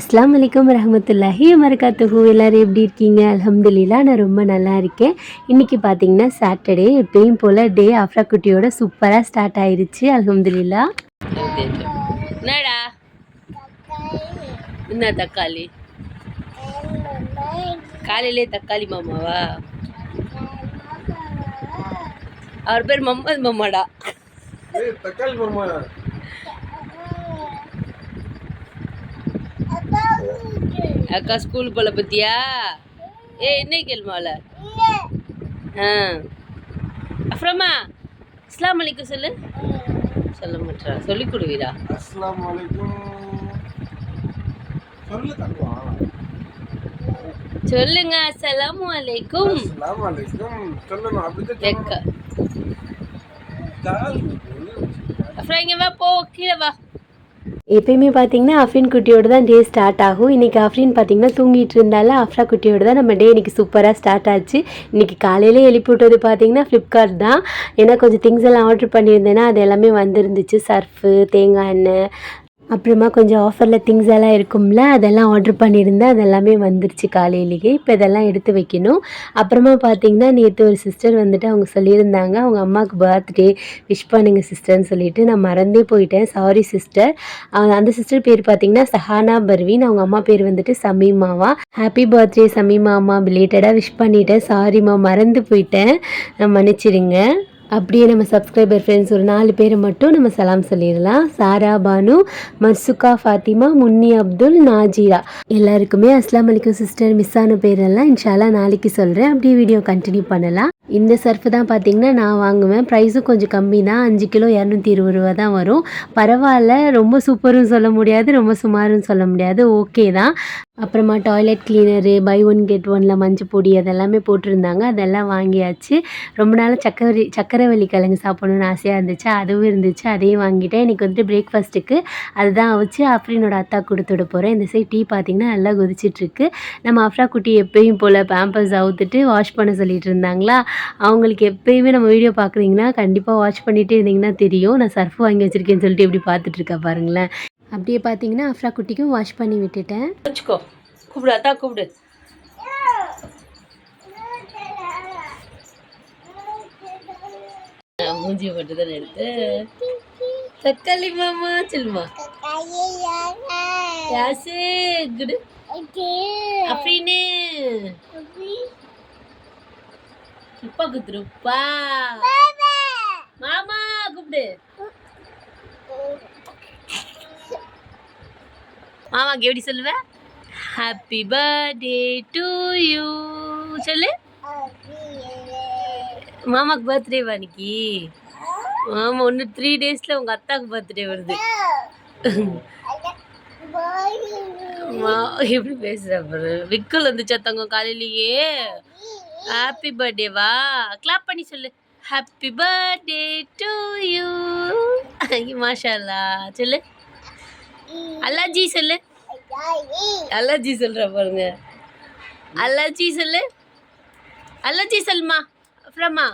அஸ்லாம் வலைக்கம் ரஹமத்துல்லாஹி வரகாத்துஹு எல்லோரும் எப்படி இருக்கீங்க? அல்ஹம்துலில்லா நான் ரொம்ப நல்லா இருக்கேன். இன்றைக்கி பார்த்தீங்கன்னா சாட்டர்டே எப்பயும் போல் டே ஆஃப்ரா குட்டியோட சூப்பராக ஸ்டார்ட் ஆயிருச்சு. அல்ஹம்துலில்லா. என்னடா? என்ன தக்காளி? காலையிலே தக்காளி மாமாவா? அவர் பேர் மம்மது மாமாடா. தக்காளி அக்கா ஸ்கூல் போல பத்தியா? ஏ என்ன கேள்மால ஆ. அப்புறமா அஸ்லாம் வலைக்கும் சொல்லு. சொல்ல மாட்டா. சொல்லி கொடுவீரா அஸ்ஸலாமு அலைக்கும். சொல்லு சொல்லுங்க அஸ்ஸலாமு அலைக்கும். அஸ்ஸலாமு அலைக்கும். அப்படிதான் சொல்லணும். அப்புறம் இங்க வா போ கீழே வா. எப்பயுமே பார்த்தீங்கன்னா அஃப்ரின் குட்டியோட தான் டே ஸ்டார்ட் ஆகும். இன்றைக்கி அஃப்ரின் பார்த்தீங்கன்னா தூங்கிட்டு இருந்தால அஃப்ரா குட்டியோட தான் நம்ம டே இன்றைக்கி சூப்பராக ஸ்டார்ட் ஆச்சு. இன்றைக்கி காலையிலே எழுப்பி விட்டது பார்த்தீங்கன்னா ஃப்ளிப்கார்ட் தான். ஏன்னா கொஞ்சம் திங்ஸ் எல்லாம் ஆர்டர் பண்ணியிருந்தேன்னா அது எல்லாமே வந்துருந்துச்சு. சர்ஃபு தேங்காய் எண்ணெய் அப்புறமா கொஞ்சம் ஆஃபரில் திங்ஸ் எல்லாம் இருக்கும்ல அதெல்லாம் ஆர்டர் பண்ணியிருந்தேன் அதெல்லாமே வந்துருச்சு காலையிலேயே. இப்போ இதெல்லாம் எடுத்து வைக்கணும். அப்புறமா பார்த்தீங்கன்னா நேற்று ஒரு சிஸ்டர் வந்துட்டு அவங்க சொல்லியிருந்தாங்க. அவங்க அம்மாவுக்கு பர்த்டே விஷ் பண்ணுங்க சிஸ்டர்னு சொல்லிட்டு. நான் மறந்தே போயிட்டேன். சாரி சிஸ்டர் அந்த சிஸ்டர் பேர் பார்த்தீங்கன்னா சஹானா பர்வீன். அவங்க அம்மா பேர் வந்துட்டு சமீமாவா ஹாப்பி பர்த்டே சமீமாமா பிலேட்டடாக விஷ் பண்ணிட்டேன். சாரிம்மா மறந்து போயிட்டேன். நான் மன்னிச்சிடுங்க. அப்படியே நம்ம சப்ஸ்கிரைபர் ஃப்ரெண்ட்ஸ் ஒரு நாலு பேரை மட்டும் நம்ம சலாம் சொல்லிடலாம். சாரா பானு மர்சுகா ஃபாத்திமா முன்னி அப்துல் நாஜீரா. எல்லாருக்குமே அஸ்லாம் அலிக்கும் சிஸ்டர் மிஸ் ஆன பேரெல்லாம் இன்ஷால்லா நாளைக்கு சொல்கிறேன் அப்படியே வீடியோ கண்டினியூ பண்ணலாம். இந்த சர்ஃப் தான் பார்த்தீங்கன்னா நான் வாங்குவேன். ப்ரைஸும் கொஞ்சம் கம்மி தான் அஞ்சு கிலோ இரநூத்தி இருபது ரூபா தான் வரும். பரவாயில்ல. ரொம்ப சூப்பரும் சொல்ல முடியாது. ரொம்ப சுமாரும் சொல்ல முடியாது. ஓகே தான். அப்புறமா toilet cleaner buy one get ஒனில் மஞ்சள் பொடி அதெல்லாமே போட்டிருந்தாங்க. அதெல்லாம் வாங்கியாச்சு. ரொம்ப நாள் சக்கரை சக்கரவள்ளி கிழங்கு சாப்பிடணும்னு ஆசையாக இருந்துச்சு. அதுவும் இருந்துச்சு. அதையும் வாங்கிட்டேன். இன்றைக்கி வந்துட்டு பிரேக்ஃபாஸ்ட்டுக்கு அதுதான் வச்சு அஃப்ரினோட அத்தா கொடுத்து விட போகிறேன் இந்த சைட் டீ பார்த்திங்கன்னா நல்லா கொதிச்சிட்ருக்கு நம்ம அஃப்ரா குட்டி எப்பயும் போல் பேம்பர்ஸ் அவுத்துட்டு வாஷ் பண்ண சொல்லிட்டு இருந்தாங்களா? அவங்களுக்கு எப்பயுமே நம்ம வீடியோ பார்க்குறீங்கன்னா கண்டிப்பாக வாஷ் பண்ணிகிட்டே இருந்தீங்கன்னா தெரியும். நான் சர்ஃப் வாங்கி வச்சுருக்கேன்னு சொல்லிட்டு எப்படி பார்த்துட்டு இருக்கா பாருங்களேன். அப்படியே பார்த்தீங்கன்னா அஃப்ரா குட்டிக்கும் வாஷ் பண்ணி விட்டுட்டேன். வச்சுக்கோ. கூப்பிடு அத்தா கூப்பிடு. மூஞ்சியை மட்டும் தானே எடுத்து. தக்காளி மாமா சொல்லுமா. குடு. அப்படின்னு இப்பா குத்துருப்பா மாமா கூப்பிடு. மாமாக்கு எப்படி சொல்லுவ? ஹாப்பி பர்த்டே டு யூ சொல்லு. மாமாக்கு பர்த்டே இன்னைக்கு மாமா ஒன்று த்ரீ டேஸில் உங்கள் அத்தாக்கு பர்த்டே வருது. மா எப்படி பேசுகிற பாரு விக்கல் வந்துச்சா தங்கம் காலையிலேயே? ஹாப்பி பர்த்டே வா. கிளாப் பண்ணி சொல்லு. ஹாப்பி பர்த்டே டு யூ மாஷா அல்லா சொல்லு. அல்லாஜி சொல்லு. அல்லாஜி சொல்ற பாருங்க. அல்லாஜி சொல்லு. அல்லாஜி சொல்மா அப்புறமா.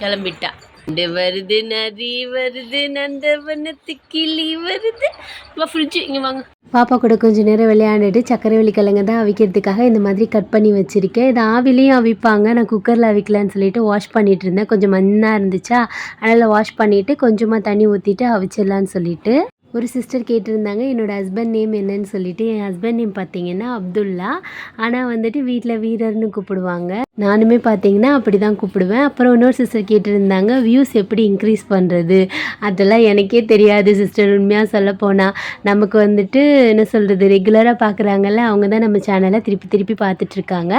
கிளம்பிட்டா. நண்டு வருது நரி வருது நந்தவனத்து கிளி வருது. ஃப்ரிட்ஜு இங்கே வாங்க. பாப்பா கூட கொஞ்சம் நேரம் விளையாண்டுட்டு சக்கரவள்ளி கிழங்கு தான் அவிக்கிறதுக்காக இந்த மாதிரி கட் பண்ணி வச்சுருக்கேன். இது ஆவிலையும் அவிப்பாங்க. நான் குக்கரில் அவிக்கலான்னு சொல்லிட்டு வாஷ் பண்ணிட்டு இருந்தேன். கொஞ்சம் மண்ணாக இருந்துச்சா அதனால் வாஷ் பண்ணிவிட்டு கொஞ்சமாக தண்ணி ஊற்றிட்டு அவிச்சிடலான்னு சொல்லிட்டு. ஒரு சிஸ்டர் கேட்டிருந்தாங்க என்னோடய ஹஸ்பண்ட் நேம் என்னன்னு சொல்லிட்டு. என் ஹஸ்பண்ட் நேம் பார்த்தீங்கன்னா அப்துல்லா. ஆனால் வந்துட்டு வீட்டில் வீரர்னு கூப்பிடுவாங்க. நானுமே பார்த்தீங்கன்னா அப்படி தான் கூப்பிடுவேன். அப்புறம் இன்னொரு சிஸ்டர் கேட்டிருந்தாங்க வியூஸ் எப்படி இன்க்ரீஸ் பண்ணுறது அதெல்லாம் எனக்கே தெரியாது சிஸ்டர் உண்மையாக சொல்ல போனால் நமக்கு வந்துட்டு என்ன சொல்கிறது ரெகுலராக பார்க்குறாங்கல்ல அவங்க தான் நம்ம சேனலை திருப்பி திருப்பி பார்த்துட்ருக்காங்க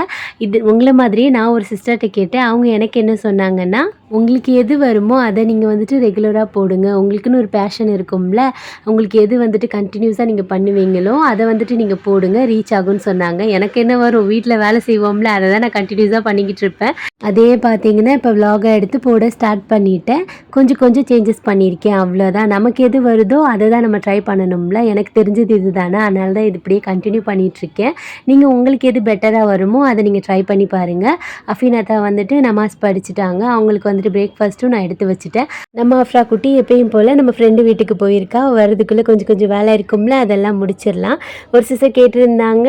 இது உங்களை மாதிரியே நான் ஒரு சிஸ்டர்கிட்ட கேட்டேன். அவங்க எனக்கு என்ன சொன்னாங்கன்னா உங்களுக்கு எது வருமோ அதை நீங்கள் வந்துட்டு ரெகுலராக போடுங்க. உங்களுக்குன்னு ஒரு பேஷன் இருக்கும்ல உங்களுக்கு எது வந்துட்டு கண்டினியூஸாக நீங்கள் பண்ணுவீங்களோ அதை வந்துட்டு நீங்கள் போடுங்க ரீச் ஆகும்னு சொன்னாங்க. எனக்கு என்ன வரும்? வீட்டில் வேலை செய்வோம்ல அதை தான் நான் கண்டினியூஸாக பண்ணிக்கிட்டு இருப்பேன் அதே பார்த்தீங்கன்னா இப்போ விலாகை எடுத்து போட ஸ்டார்ட் பண்ணிட்டேன். கொஞ்சம் கொஞ்சம் சேஞ்சஸ் பண்ணியிருக்கேன். அவ்வளோதான் நமக்கு எது வருதோ அதை தான் நம்ம ட்ரை பண்ணணும்ல. எனக்கு தெரிஞ்சது இது தானே அதனால தான் இது இப்படியே கண்டினியூ பண்ணிகிட்ருக்கேன் நீங்கள் உங்களுக்கு எது பெட்டராக வருமோ அதை நீங்கள் ட்ரை பண்ணி பாருங்கள் அஃபினாத்தா வந்துட்டு நமாஸ் படிச்சுட்டாங்க. அவங்களுக்கு வந்துட்டு பிரேக்ஃபாஸ்ட்டும் நான் எடுத்து வச்சுட்டேன். நம்ம அஃப்ரா குட்டி எப்பயும் போல் நம்ம ஃப்ரெண்டு வீட்டுக்கு போயிருக்கா. வரதுக்குள்ளே கொஞ்சம் கொஞ்சம் வேலை இருக்கும்ல. அதெல்லாம் முடிச்சிடலாம். ஒரு சிஸ்டர் கேட்டிருந்தாங்க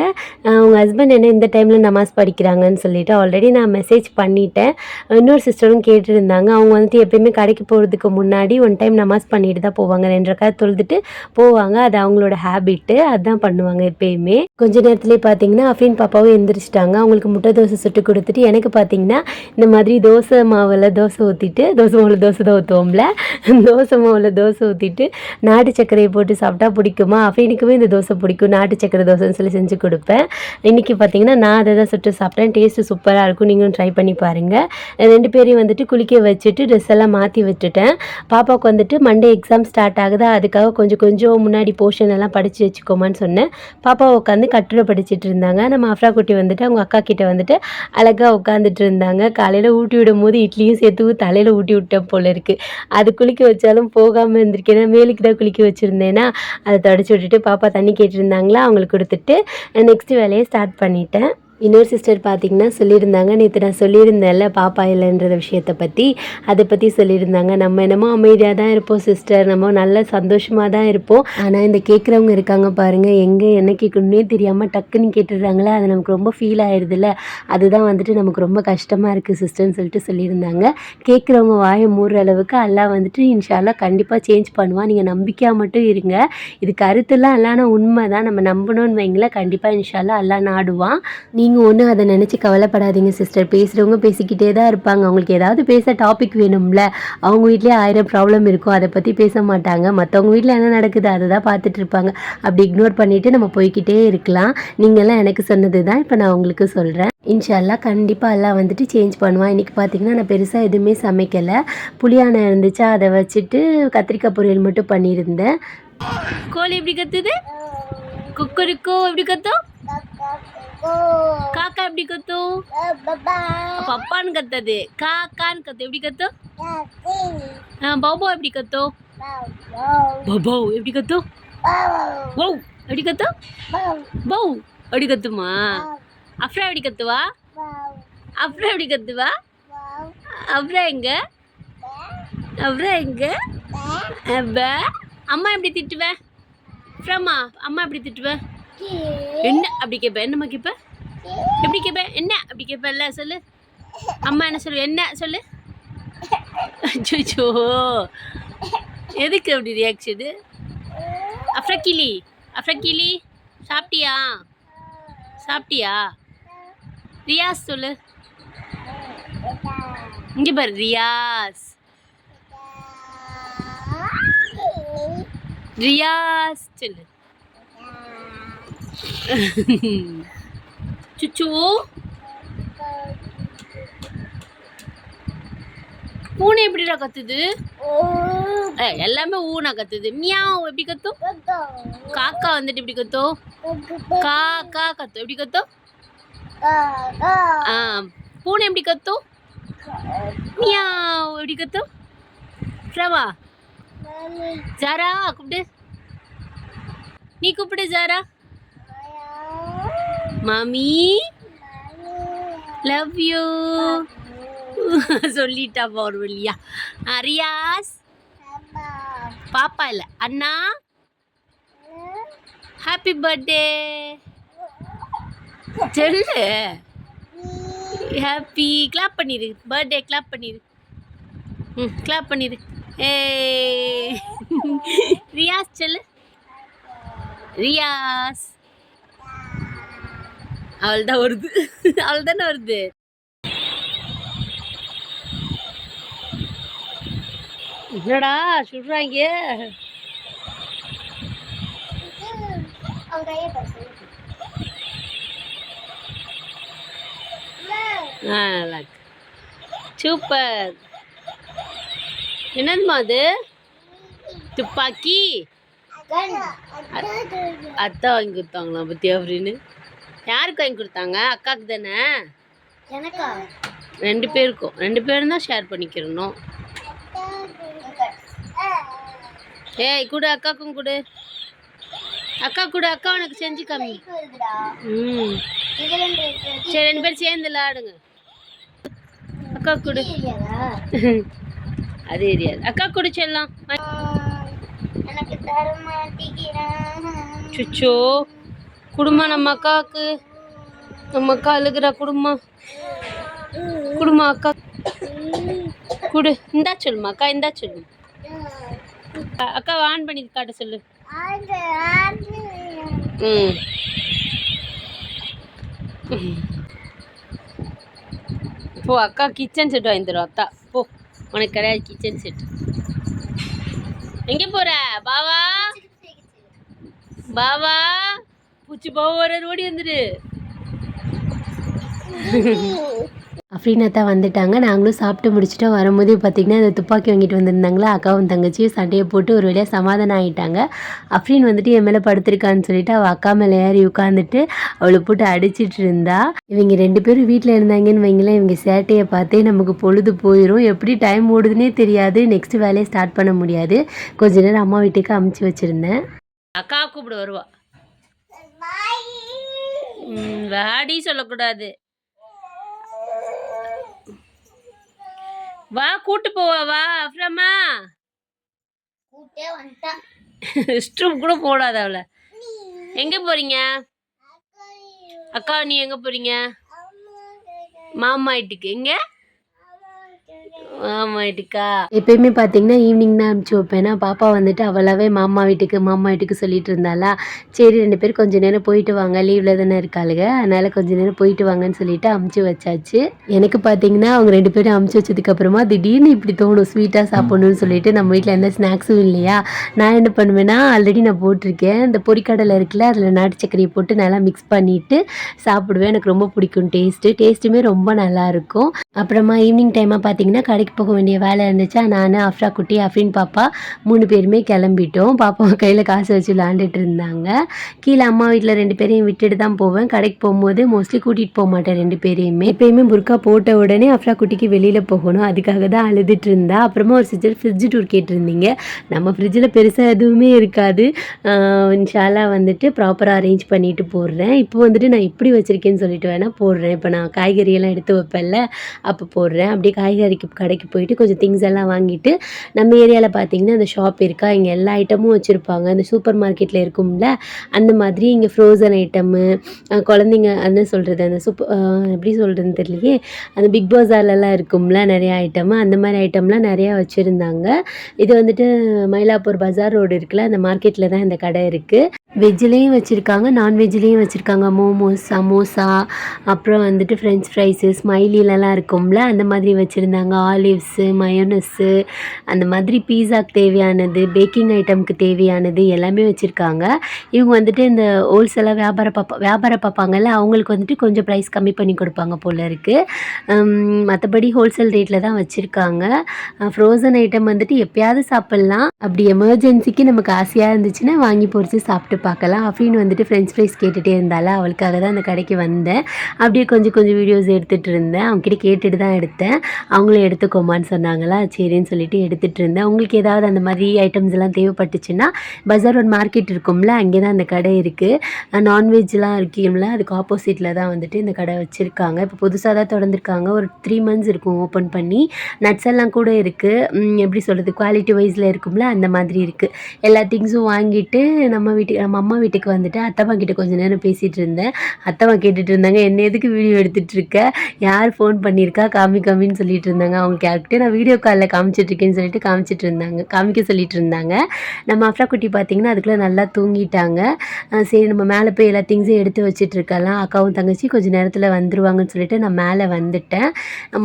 உங்கள் ஹஸ்பண்ட் என்ன இந்த டைமில் நமாஸ் படிக்கிறாங்கன்னு சொல்லிட்டு ஆல்ரெடி நான் மெசேஜ் பண்ணிட்டேன். இன்னொரு சிஸ்டரும் கேட்டிருந்தாங்க அவங்க வந்துட்டு எப்பயுமே கடைக்கு போகிறதுக்கு முன்னாடி ஒன் டைம் நமாஸ் பண்ணிட்டு தான் போவாங்க ரெண்டு ரக்காத் தொழுதுட்டு போவாங்க. அது அவங்களோட ஹேபிட்டு அதுதான் பண்ணுவாங்க எப்பயுமே. கொஞ்ச நேரத்துலேயே பார்த்தீங்கன்னா அஃபின் பாப்பாவும் எந்திரிச்சிட்டாங்க. அவங்களுக்கு முட்டை தோசை சுட்டு கொடுத்துட்டு எனக்கு பார்த்தீங்கன்னா இந்த மாதிரி தோசை மாவில் தோசை ஊற்றிட்டு தோசை மாவில் தோசை தான் ஊற்றுவோம்ல தோசை மாவில் தோசை ஊற்றிட்டு நாட்டு சர்க்கரையை போட்டு சாப்பிட்டா பிடிக்குமா? அஃபீனுக்குமே இந்த தோசை பிடிக்கும். நாட்டு சர்க்கரை தோசைன்னு சொல்லி செஞ்சு கொடுப்பேன். இன்றைக்கி பார்த்தீங்கன்னா நான் அதை தான் சுட்டு சாப்பிட்டேன். டேஸ்ட்டு சூப்பராக இருக்கும் நீங்களும் ட்ரை பண்ணி பாருங்கள் ரெண்டு பேரையும் வந்துட்டு குளிக்க வச்சுட்டு ட்ரெஸ் எல்லாம் மாற்றி விட்டுட்டேன். பாப்பாவுக்கு வந்துட்டு மண்டே எக்ஸாம் ஸ்டார்ட் ஆகுதா. அதுக்காக கொஞ்சம் கொஞ்சம் முன்னாடி போர்ஷன் எல்லாம் படித்து வச்சுக்கோமான்னு சொன்னேன். பாப்பா உட்காந்து கட்டுரை படிச்சுட்டு இருந்தாங்க. நம்ம அஃப்ரா குட்டி வந்துட்டு அவங்க அக்கா கிட்டே வந்துட்டு அழகாக உட்காந்துட்டு இருந்தாங்க. காலையில் ஊட்டி விடும் போது இட்லியும் சேர்த்து தலையில் ஊட்டி விட்டேன் போல இருக்குது அது குளிக்க வச்சாலும் போகாமல் இருந்திருக்கேன். மேலுக்கு தான் குளிக்க வச்சுருந்தேன்னா அதை தொடச்சி விட்டுட்டு பாப்பா தண்ணி கேட்டிருந்தாங்களா அவங்களுக்கு கொடுத்துட்டு நெக்ஸ்ட் வேலையை ஸ்டார்ட் பண்ணிட்டேன். இன்னொரு சிஸ்டர் பார்த்தீங்கன்னா சொல்லியிருந்தாங்க. நேற்று நான் சொல்லியிருந்தேன்ல பாப்பா இல்லைன்ற விஷயத்தை பற்றி அதை பற்றி சொல்லியிருந்தாங்க. நம்ம என்னமோ அமைதியாக தான் இருப்போம் சிஸ்டர் நம்ம நல்ல சந்தோஷமாக தான் இருப்போம். ஆனால் இந்த கேட்குறவங்க இருக்காங்க பாருங்கள் எங்கே என்ன கேட்கணுன்னே தெரியாமல் டக்குன்னு கேட்டுடுறாங்களே. அது நமக்கு ரொம்ப ஃபீல் ஆயிடுதுல்ல அதுதான் வந்துட்டு நமக்கு ரொம்ப கஷ்டமாக இருக்குது சிஸ்டர்னு சொல்லிட்டு சொல்லியிருந்தாங்க. கேட்குறவங்க வாயை மூடுற அளவுக்கு எல்லாம் வந்துட்டு இன்ஷால்லாம் கண்டிப்பாக சேஞ்ச் பண்ணுவான். நீங்கள் நம்பிக்கையாக மட்டும் இருங்க. இது கருத்துலாம் எல்லாம் உண்மை தான் நம்ம நம்பணும்னு வைங்களேன். கண்டிப்பாக இன்ஷால்லாம் எல்லாம் நாடுவான். நீங்கள் நீங்கள் ஒன்றும் அதை நினச்சி கவலைப்படாதீங்க சிஸ்டர் பேசுகிறவங்க பேசிக்கிட்டே தான் இருப்பாங்க. அவங்களுக்கு ஏதாவது பேச டாபிக் வேணும்ல அவங்க வீட்லேயே ஆயிரம் ப்ராப்ளம் இருக்கும் அதை பற்றி பேச மாட்டாங்க. மற்றவங்க வீட்டில் என்ன நடக்குது அதை தான் பார்த்துட்டு இருப்பாங்க. அப்படி இக்னோர் பண்ணிவிட்டு நம்ம போய்க்கிட்டே இருக்கலாம். நீங்கள்லாம் எனக்கு சொன்னது தான் இப்போ நான் உங்களுக்கு சொல்கிறேன் இன்ஷால்லா கண்டிப்பாக எல்லாம் வந்துட்டு சேஞ்ச் பண்ணுவான். இன்றைக்கி பார்த்தீங்கன்னா நான் பெருசாக எதுவுமே சமைக்கலை. புளியானை இருந்துச்சா அதை வச்சுட்டு கத்திரிக்காய் பொரியல் மட்டும் பண்ணியிருந்தேன். கோழி எப்படி கத்துது? குக்கரிக்கோ எப்படி கத்தும்? காக்கா எப்படி கத்தும் அப்ப அப்பான்னு கத்தது. காக்கான்னு கத்து. எப்படி கத்தும் ஆ, பௌபௌ எப்படி கத்தும் பௌபௌ. எப்படி கத்தும் பௌ எப்படி கத்தும் பௌ அப்படி கத்துமா? அஃப்ரா எப்படி கத்துவா? அஃப்ரா எப்படி கத்துவா? அஃப்ரா எங்க? அஃப்ரா எங்க? அம்மா எப்படி திட்டுவ? அஃப்ராமா அம்மா எப்படி திட்டுவ? என்ன அப்படி கேட்ப என்னம்மா கேட்ப எப்படி கேட்ப என்ன அப்படி கேட்பல்ல சொல்லு. அம்மா என்ன சொல்லு என்ன? சொல்லு. அச்சோ எதுக்கு அப்படி ரியாக்ஷனு அஃப்ரக்கிளி. அஃப்ரக்கிளி சாப்பிட்டியா? சாப்பிட்டியா? ரியாஸ் சொல்லு. இங்கே பாரு ரியாஸ். ரியாஸ் சொல்லு. சுச்சு. பூனை எப்படிடா கத்துது? எல்லாமே ஊனா கத்துது. மியாவ் எப்படி கத்தும் காக்கா வந்துட்டு எப்படி கத்தும் கா கா கத்தும் எப்படி கத்தும் ஆ பூனை எப்படி கத்தும் மியாவ் எப்படி கத்தும் பிரவா ஜாரா கூப்பிடு. நீ கூப்பிடு ஜாரா. மாமி? லவ் யூ சொல்லிட்டா ஒரு வழியா. ரியாஸ் பாப்பா இல்லை. அண்ணா? ஹாப்பி பர்த்டே சொல்லு. ஹாப்பி கிளாப் பண்ணிடு பர்த்டே கிளாப் பண்ணிடு ம் கிளாப் பண்ணிடு ஏ ரியாஸ் சொல்லு. ரியாஸ். அவள் தான் வருது. அவள் தானே வருது. என்னடா சுடுறாங்க சூப்பர். என்னதுமா அது? துப்பாக்கி? அத்தை வாங்கி கொடுத்தாங்களா பத்தியா அப்படின்னு? யாருக்கு வாங்கி கொடுத்தாங்க? அக்காவுக்கு தானே? எனக்கா? ரெண்டு பேருக்கும். ரெண்டு பேரும் தான் ஷேர் பண்ணிக்கிறணும். ஏய் கொடு அக்காக்கும் கொடு. அக்கா கொடு அக்கா உனக்கு செஞ்சு காமி. ம். சரி ரெண்டு பேரும் சேர்ந்து விளையாடுங்க அக்கா கொடு. அது தெரியாது அக்கா கொடு செல்லாம். சுச்சோ குடும்பம் நம்ம அக்காவுக்கு. நம்ம அக்கா அழுகிற குடும்பம். குடும்பம் அக்கா. குடு இந்தா சொல்லுமா அக்கா இந்தா சொல்லு அக்கா ஆன் பண்ணி காட்ட சொல்லு. ம். போ அக்கா கிச்சன் செட் வாங்கி தரும் அத்தா. போ உனக்கு கிடையாது கிச்சன் செட் எங்கே போகிற பாவா? பாவா? பூச்சி வர ஓடி வந்துரு. அஃப்ரீனா தான் வந்துட்டாங்க. நாங்களும் சாப்பிட்டு முடிச்சுட்டு வரும்போதே பார்த்திங்கன்னா அந்த துப்பாக்கி வாங்கிட்டு வந்திருந்தாங்களா அக்காவும் தங்கச்சியும் சண்டையை போட்டு ஒரு வழியாக சமாதானம் ஆகிட்டாங்க அஃப்ரீன் வந்துட்டு என் மேலே படுத்திருக்கான்னு சொல்லிட்டு அவள் அக்கா மேலே ஏறி உட்காந்துட்டு அவளை போட்டு அடிச்சிட்டு இருந்தா. இவங்க ரெண்டு பேரும் வீட்டில் இருந்தாங்கன்னு வைங்களேன் இவங்க சேட்டையை பார்த்தே நமக்கு பொழுது போயிடும் எப்படி டைம் ஓடுதுன்னே தெரியாது. நெக்ஸ்ட் வேலையை ஸ்டார்ட் பண்ண முடியாது. கொஞ்ச நேரம் அம்மா வீட்டுக்கு அமுச்சு வச்சுருந்தேன். அக்கா கூப்பிட வருவா. வாடி சொல்லக்கூடாது. வா கூட்டு போவா வா அப்புறமா ரெஸ்ட் ரூம் கூட போடாத அவளை. எங்க போறீங்க? அக்கா நீ எங்க போறீங்க? மாமா வீட்டுக்கு. எங்க? ஆமாட்டிக்கா எப்பயுமே பார்த்தீங்கன்னா ஈவினிங் தான் அனுப்பிச்சி வைப்பேன். பாப்பா வந்துட்டு அவளாவே மாமா வீட்டுக்கு மாமா வீட்டுக்கு சொல்லிட்டு இருந்தாளா? சரி ரெண்டு பேரும் கொஞ்ச நேரம் போயிட்டு வாங்க. லீவில் தானே இருக்காளுங்க அதனால கொஞ்ச நேரம் போயிட்டு வாங்கன்னு சொல்லிட்டு அமுச்சு வச்சாச்சு. எனக்கு பார்த்தீங்கன்னா அவங்க ரெண்டு பேரும் அமுச்சு வச்சதுக்கு அப்புறமா திடீர்னு இப்படி தோணும். ஸ்வீட்டாக சாப்பிடணும்னு சொல்லிட்டு நம்ம வீட்டில் எந்த ஸ்நாக்ஸும் இல்லையா? நான் என்ன பண்ணுவேன்னா ஆல்ரெடி நான் போட்டிருக்கேன். இந்த பொரிக்கடலை இருக்குல்ல அதில் நாட்டு சர்க்கரையை போட்டு நல்லா மிக்ஸ் பண்ணிட்டு சாப்பிடுவேன். எனக்கு ரொம்ப பிடிக்கும் டேஸ்ட்டு டேஸ்ட்டுமே ரொம்ப நல்லா இருக்கும். அப்புறமா ஈவினிங் டைமாக பார்த்தீங்கன்னா கடைக்கு போக வேண்டிய வேலை இருந்துச்சா? நான் அஃப்ரா குட்டி அஃப்ரின் பாப்பா மூணு பேருமே கிளம்பிட்டோம். பாப்பா கையில் காசு வச்சு விளாண்டுட்டு இருந்தாங்க. கீழே அம்மா வீட்டில் ரெண்டு பேரையும் விட்டுட்டு தான் போவேன். கடைக்கு போகும்போது மோஸ்ட்லி கூட்டிகிட்டு போக மாட்டேன் ரெண்டு பேரையுமே. எப்பயுமே புர்கா போட்ட உடனே அஃப்ரா குட்டிக்கு வெளியில் போகணும். அதுக்காக தான் அழுதுட்டு இருந்தா. அப்புறமா ஒரு சிஸ்டர் ஃப்ரிட்ஜ் டூர் கேட்டிருந்தீங்க. நம்ம ஃப்ரிட்ஜில் பெருசாக எதுவுமே இருக்காது. ஷாலாக வந்துட்டு ப்ராப்பராக அரேஞ்ச் பண்ணிட்டு போடுறேன். இப்போ வந்துட்டு நான் இப்படி வச்சுருக்கேன்னு சொல்லிட்டு வேணால் போடுறேன். இப்போ நான் காய்கறியெல்லாம் எடுத்து வைப்பேன்ல அப்போ போடுறேன். அப்படியே காய்கறிக்கு கடைக்கு போயிட்டு கொஞ்சம் திங்ஸ் எல்லாம் வாங்கிட்டு நம்ம ஏரியாவில் பார்த்தீங்கன்னா அந்த ஷாப் இருக்கா? இங்கே எல்லா ஐட்டமும் வச்சுருப்பாங்க. அந்த சூப்பர் மார்க்கெட்டில் இருக்கும்ல அந்த மாதிரி இங்கே ஃப்ரோசன் ஐட்டமு குழந்தைங்க என்ன சொல்கிறது அந்த சூப்பர் எப்படி சொல்கிறதுன்னு தெரியலையே அந்த பிக் பஜார்லலாம் இருக்கும்ல நிறையா ஐட்டமு அந்த மாதிரி ஐட்டம்லாம் நிறையா வச்சுருந்தாங்க. இது வந்துட்டு மயிலாப்பூர் பஜார் ரோடு இருக்குல்ல அந்த மார்க்கெட்டில் தான் இந்த கடை இருக்குது வெஜ்லேயும் வச்சுருக்காங்க நான்வெஜ்லேயும் வச்சுருக்காங்க. மோமோஸ் சமோசா அப்புறம் வந்துட்டு ஃப்ரெஞ்ச் ஃப்ரைஸு ஸ்மைலிலலாம் இருக்கும்ல அந்த மாதிரி வச்சுருந்தாங்க. ஆலிவ்ஸு மயோனஸ்ஸு அந்த மாதிரி பீஸாக்கு தேவையானது பேக்கிங் ஐட்டம்க்கு தேவையானது எல்லாமே வச்சுருக்காங்க. இவங்க வந்துட்டு இந்த ஹோல்சேலாக வியாபாரம் பார்ப்பா வியாபாரம் பார்ப்பாங்கல்ல அவங்களுக்கு வந்துட்டு கொஞ்சம் ப்ரைஸ் கம்மி பண்ணி கொடுப்பாங்க போல் இருக்குது மற்றபடி ஹோல்சேல் ரேட்டில் தான் வச்சுருக்காங்க. ஃப்ரோசன் ஐட்டம் வந்துட்டு எப்பயாவது சாப்பிட்லாம். அப்படி எமர்ஜென்சிக்கு நமக்கு ஆசையாக இருந்துச்சுன்னா வாங்கி பொறிச்சு சாப்பிட்டு பார்க்கலாம். அப்படின்னு வந்துட்டு ஃப்ரெஞ்ச் ஃப்ரைஸ் கேட்டுகிட்டே இருந்தாலும் அவளுக்காக தான் அந்த கடைக்கு வந்தேன். அப்படியே கொஞ்சம் கொஞ்சம் வீடியோஸ் எடுத்துகிட்டு இருந்தேன். அவங்ககிட்ட கேட்டுட்டு தான் எடுத்தேன். அவங்களும் எடுத்துக்கோமான்னு சொன்னாங்களா? சரின்னு சொல்லிட்டு எடுத்துகிட்டு இருந்தேன். உங்களுக்கு ஏதாவது அந்த மாதிரி ஐட்டம்ஸ் எல்லாம் தேவைப்பட்டுச்சுன்னா பஜார் ஒரு மார்க்கெட் இருக்கும்ல அங்கே தான் அந்த கடை இருக்குது நான்வெஜ்லாம் இருக்கும்ல அதுக்கு ஆப்போசிட்டில் தான் வந்துட்டு இந்த கடை வச்சுருக்காங்க. இப்போ புதுசாக தான் திறந்துருக்காங்க. ஒரு த்ரீ மந்த்ஸ் இருக்கும் ஓப்பன் பண்ணி. நட்ஸ் எல்லாம் கூட இருக்குது எப்படி சொல்கிறது குவாலிட்டி வைஸில் இருக்கும்ல அந்த மாதிரி இருக்குது எல்லா திங்ஸும் வாங்கிட்டு நம்ம வீட்டுக்கு நம்ம அம்மா வீட்டுக்கு வந்துட்டு அத்தம்மா கிட்ட கொஞ்சம் நேரம் பேசிகிட்டு இருந்தேன். அத்தம்மா கேட்டுட்டு இருந்தாங்க என்ன எதுக்கு வீடியோ எடுத்துகிட்டு இருக்க? யார் ஃபோன் பண்ணியிருக்கா? காமி காமின்னு சொல்லிட்டு இருந்தாங்க. அவங்க கேட்டு நான் வீடியோ காலில் காமிச்சிட்ருக்கேன்னு சொல்லிட்டு காமிச்சிட்டு இருந்தாங்க காமிக்க சொல்லிட்டு இருந்தாங்க நம்ம அஃப்ரா குட்டி பார்த்தீங்கன்னா அதுக்குள்ளே நல்லா தூங்கிட்டாங்க. சரி நம்ம மேலே போய் எல்லா திங்ஸையும் எடுத்து வச்சிட்டு இருக்கலாம் அக்காவும் தங்கச்சி கொஞ்சம் நேரத்தில் வந்துருவாங்கன்னு சொல்லிட்டு நான் மேலே வந்துட்டேன்.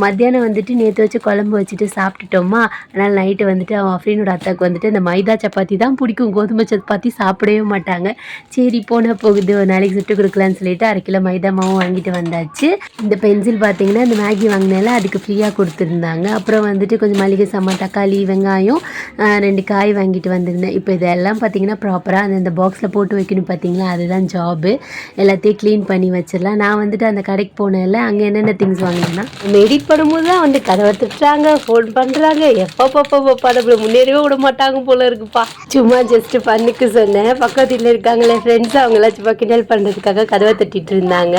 மத்தியானம் வந்துட்டு நேற்று வச்சு குழம்பு வச்சுட்டு சாப்பிட்டுட்டோமா? அதனால் நைட்டு வந்துட்டு அவன் அஃப்ரீனோட அத்தாக்கு வந்துட்டு இந்த மைதா சப்பாத்தி தான் பிடிக்கும். கோதுமை சப்பாத்தி சாப்பிடவே மாட்டாங்க. சரி போனால் போகுது. ஒரு நாளைக்கு சுட்டு கொடுக்கலான்னு சொல்லிட்டு அரை கிலோ மைதா மாவும் வாங்கிட்டு வந்தாச்சு. இந்த பென்சில் பார்த்தீங்கன்னா இந்த மேகி வாங்கினால அதுக்கு ஃப்ரீயாக கொடுத்துருந்தேன் இருந்தாங்க அப்புறம் வந்துட்டு கொஞ்சம் மளிகை சாமான் தக்காளி வெங்காயம் ரெண்டு காய் வாங்கிட்டு வந்திருந்தேன். இப்போ இதெல்லாம் பார்த்தீங்கன்னா ப்ராப்பராக அந்த பாக்ஸில் போட்டு வைக்கணும் பார்த்தீங்களா அதுதான் ஜாபு எல்லாத்தையும் க்ளீன் பண்ணி வச்சிடலாம். நான் வந்துட்டு அந்த கடைக்கு போனேன்ல அங்கே என்னென்ன திங்ஸ் வாங்கினேன்னா எடிட் பண்ணும்போது தான் வந்து கதவை திட்டுறாங்க ஃபோன் பண்ணுறாங்க எப்போ பாப்பா பாப்பா நம்மளை முன்னேறவே விட மாட்டாங்க போல இருக்குப்பா. சும்மா ஜஸ்ட் பண்ணுக்கு சொன்னேன். பக்கத்தில் இருக்காங்களே ஃப்ரெண்ட்ஸ் அவங்களாம் சும்மா கிண்டல் பண்ணுறதுக்காக கதவை தட்டிட்டு இருந்தாங்க.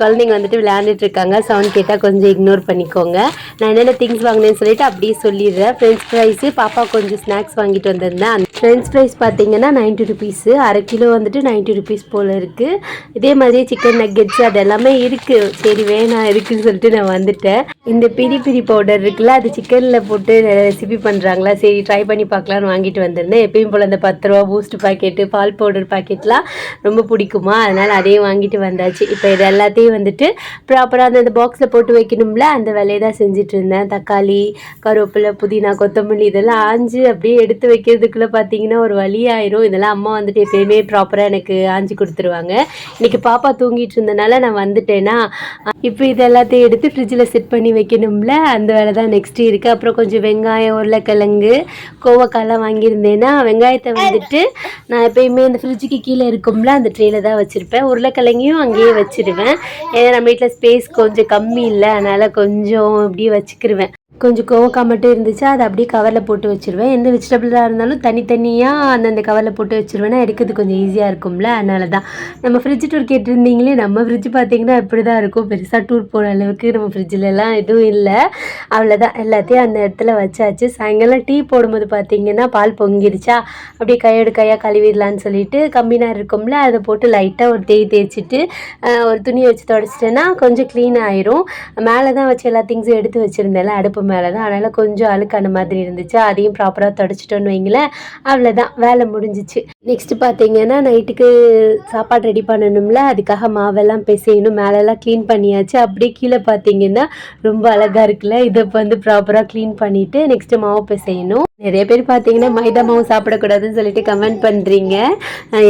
குழந்தைங்க வந்துட்டு விளையாண்டுட்டு இருக்காங்க. சவுண்ட் கேட்டால் கொஞ்சம் இக்னோர் பண்ணிக்கோங்க. நான் என்னென்ன திங்ஸ் வாங்கினேன்னு சொல்லிட்டு அப்படியே சொல்லிடுறேன். ஃப்ரெண்ட்ஸ் ஃப்ரைஸு பாப்பா கொஞ்சம் ஸ்நாக்ஸ் வாங்கிட்டு வந்திருந்தேன் ஃப்ரெண்ட்ஸ் ஃப்ரைஸ் பார்த்தீங்கன்னா நைன்ட்டி ருபீஸு அரை கிலோ வந்துட்டு நைன்ட்டி ருபீஸ் போல் இருக்குது இதே மாதிரி சிக்கன் நக்கெட்ஸ் அது எல்லாமே இருக்குது சரி வேணாம் இருக்குன்னு சொல்லிட்டு நான் வந்துட்டேன். இந்த பிரி பிரி பவுடர் இருக்குல்ல அது சிக்கனில் போட்டு ரெசிபி பண்ணுறாங்களா சரி ட்ரை பண்ணி பார்க்கலான்னு வாங்கிட்டு வந்திருந்தேன். எப்பயும் போல் அந்த பத்து ரூபா பூஸ்ட் பாக்கெட்டு பால் பவுடர் பாக்கெட்லாம் ரொம்ப பிடிக்குமா? அதனால் அதையும் வாங்கிட்டு வந்தாச்சு. இப்போ இது எல்லாத்தையும் வந்துட்டு ப்ராப்பராக அந்த பாக்ஸில் போட்டு வைக்கணும்ல அந்த வேலையை தான் செஞ்சுட்டு இருந்தேன் தக்காளி கருவேப்பிலை புதினா கொத்தமல்லி இதெல்லாம் ஆஞ்சு அப்படியே எடுத்து வைக்கிறதுக்குள்ளே பார்த்தீங்கன்னா ஒரு வழியாயிரும் இதெல்லாம் அம்மா வந்துட்டு எப்பயுமே ப்ராப்பராக எனக்கு ஆஞ்சு கொடுத்துருவாங்க. இன்னைக்கு பாப்பா தூங்கிட்டு இருந்தனால நான் வந்துட்டேன்னா இப்போ இது எல்லாத்தையும் எடுத்து ஃப்ரிட்ஜில் செட் பண்ணி வைக்கணும்ல. அந்த வேலை தான் நெக்ஸ்ட் இருக்குது அப்புறம் கொஞ்சம் வெங்காயம் உருளைக்கிழங்கு கோவக்காய்லாம் வாங்கியிருந்தேன்னா வெங்காயத்தை வந்துட்டு நான் எப்பயுமே இந்த ஃப்ரிட்ஜுக்கு கீழே இருக்கும்ல அந்த ட்ரேல தான் வச்சுருப்பேன். உருளைக்கிழங்கையும் அங்கேயே வச்சுருவேன். ஏன்னா நம்ம வீட்டில் ஸ்பேஸ் கொஞ்சம் கம்மி இல்லை. அதனால் கொஞ்சம் இப்படியே வச்சுக்கிருவேன். கொஞ்சம் கோவக்காய் மட்டும் இருந்துச்சு. அதை அப்படியே கவரில் போட்டு வச்சுருவேன். எந்த வெஜிடபிளாக இருந்தாலும் தனித்தனியாக அந்தந்த கவரில் போட்டு வச்சுருவேன்னா எடுக்கிறது கொஞ்சம் ஈஸியாக இருக்கும்ல. அதனால தான் நம்ம ஃப்ரிட்ஜ் டூர் கேட்டிருந்தீங்களே நம்ம ஃப்ரிட்ஜ் பார்த்தீங்கன்னா இப்படி தான் இருக்கும். பெருசாக டூர் போகிற அளவுக்கு நம்ம ஃப்ரிட்ஜிலலாம் எதுவும் இல்லை. அவ்வளோதான் எல்லாத்தையும் அந்த இடத்துல வச்சாச்சு. சாயங்காலம் டீ போடும்போது பார்த்தீங்கன்னா பால் பொங்கிருச்சா? அப்படியே கையோடு கையாக கழுவிடலான்னு சொல்லிட்டு கம்பினார் இருக்கும்ல அதை போட்டு லைட்டாக ஒரு தேய் தேய்ச்சிட்டு ஒரு துணியை வச்சு தொடச்சிட்டேன்னா கொஞ்சம் க்ளீன் ஆயிரும். மேலே தான் வச்சு எல்லா திங்ஸும் எடுத்து வச்சுருந்தேன்ல அடுப்பு மேலே தான் அதனால் கொஞ்சம் அழுக்கான மாதிரி இருந்துச்சு. அதையும் ப்ராப்பராக தொடச்சிட்டோன்னு வைங்களேன். அவ்வளோதான் வேலை முடிஞ்சிச்சு. நெக்ஸ்ட் பார்த்தீங்கன்னா நைட்டுக்கு சாப்பாடு ரெடி பண்ணணும்ல. அதுக்காக மாவெல்லாம் பிசையணும். மேலெல்லாம் க்ளீன் பண்ணியாச்சு. அப்படியே கீழே பார்த்தீங்கன்னா ரொம்ப அழகாக இருக்குல்ல. இதை வந்து ப்ராப்பராக க்ளீன் பண்ணிவிட்டு நெக்ஸ்ட்டு மாவு பிசையணும். நிறைய பேர் பார்த்தீங்கன்னா மைதா மாவு சாப்பிடக்கூடாதுன்னு சொல்லிட்டு கமெண்ட் பண்ணுறீங்க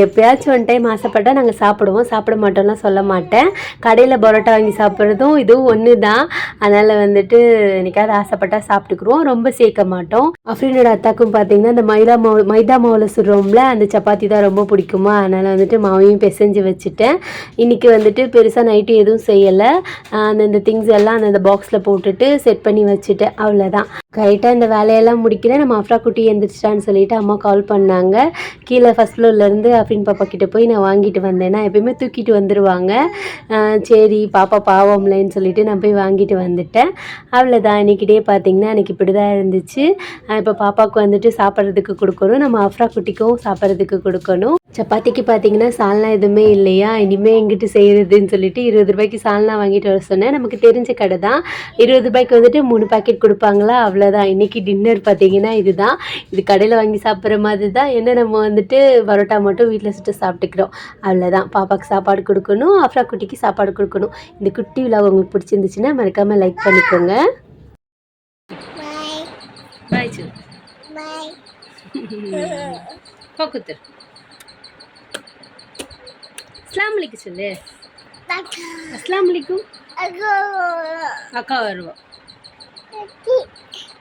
எப்பயாச்சும் ஒன் டைம் ஆசைப்பட்டா நாங்கள் சாப்பிடுவோம். சாப்பிட மாட்டோம்லாம் சொல்ல மாட்டேன். கடையில் பரோட்டா வாங்கி சாப்பிட்றதும் இதுவும் ஒன்று தான் அதனால் வந்துட்டு என்னைக்காவது ஆசைப்பட்டா சாப்பிட்டுக்குருவோம். ரொம்ப சேர்க்க மாட்டோம். அஃப்ரீனோட அத்தாக்கும் பார்த்தீங்கன்னா இந்த மைதா மாவு மைதா மாவில் சுடுறோம்ல அந்த சப்பாத்தி தான் ரொம்ப பிடிக்குமா? அதனால் வந்துட்டு மாவையும் பிசைஞ்சு வச்சுட்டேன். இன்றைக்கி வந்துட்டு பெருசாக நைட்டு எதுவும் செய்யலை. அந்தந்த திங்ஸ் எல்லாம் அந்தந்த பாக்ஸில் போட்டுட்டு செட் பண்ணி வச்சுட்டேன். அவ்வளோதான் கரெக்டாக இந்த வேலையெல்லாம் முடிக்கிறேன் நம்ம அஃப்ரா குட்டி எழுந்திரிச்சிட்டான்னு சொல்லிட்டு அம்மா கால் பண்ணாங்க. கீழே ஃபஸ்ட் ஃப்ளோர்லேருந்து அஃப்ரின் பாப்பா கிட்டே போய் நான் வாங்கிட்டு வந்தேன்னா எப்பயுமே தூக்கிட்டு வந்துடுவாங்க சரி பாப்பா பாவம்லன்னு சொல்லிட்டு நான் போய் வாங்கிட்டு வந்துட்டேன். அவ்வளோதான் இன்னைக்கு பார்த்தீங்கன்னா எனக்கு இப்படி தான் இருந்துச்சு இப்போ பாப்பாவுக்கு வந்துட்டு சாப்பிட்றதுக்கு கொடுக்கணும். நம்ம அஃப்ரா குட்டிக்கும் சாப்பிட்றதுக்கு கொடுக்கணும். சப்பாத்திக்கு பார்த்தீங்கன்னா சால்னா எதுவுமே இல்லையா? இனிமேல் எங்கிட்டு செய்கிறதுன்னு சொல்லிட்டு இருபது ரூபாய்க்கு சால்னா வாங்கிட்டு வர சொன்னேன். நமக்கு தெரிஞ்ச கடை தான் இருபது ரூபாய்க்கு வந்துட்டு மூணு பாக்கெட் கொடுப்பாங்களா? அவ்வளோ அவ்வளோதான் இன்னைக்கு டின்னர் பார்த்தீங்கன்னா இதுதான். இது கடையில் வாங்கி சாப்பிட்ற மாதிரி தான் என்ன நம்ம வந்துட்டு பரோட்டா மட்டும் வீட்டில் சுட்டு சாப்பிட்டுக்கிறோம். அவ்வளோதான் பாப்பாக்கு சாப்பாடு கொடுக்கணும். அஃப்ரா குட்டிக்கு சாப்பாடு கொடுக்கணும். இந்த குட்டி விழா உங்களுக்கு பிடிச்சிருந்துச்சுன்னா மறக்காமல் லைக் பண்ணிக்கோங்க. பாய் அஸ்லாம் சொல்லு. அஸ்லாம் வலைக்கும் அக்கா. 弟弟。